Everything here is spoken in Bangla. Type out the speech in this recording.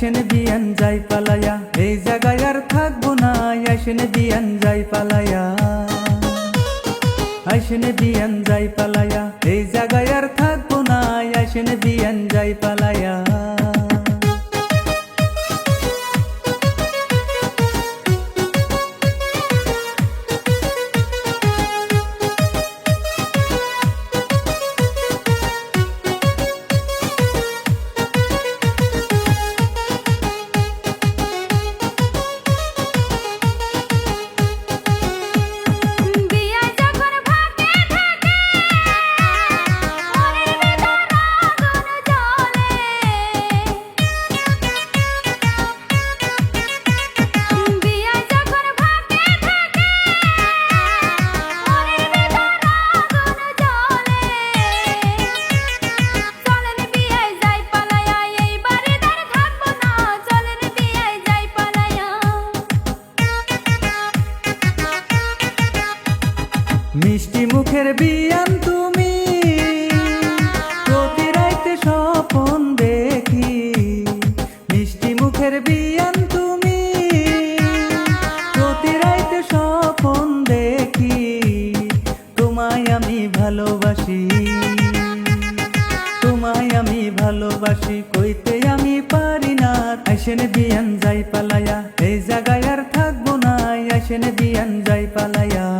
আইসেন দিয়ান যাই পালায়া। এই জায়গায় আর থাকব না, আসেন দিয়ান যাই পালায়া। আসেন দিয়ান যাই পালায়া। এই জায়গায় আর থাকব না, আসেন দিয়ান যাই পালায়া। মুখের বিয়ান তুমি। প্রতি রাইতে স্বপন দেখি। মিষ্টি মুখের বিয়ান তুমি। প্রতি রাইতে স্বপন দেখি। তোমায় আমি ভালোবাসি। তোমায় আমি ভালোবাসি, কইতে আমি পারি না। আইসেন বিয়ান যাই পালায়া, এই জায়গায় আর থাকব না। আইসেন বিয়ান যাই পালায়া।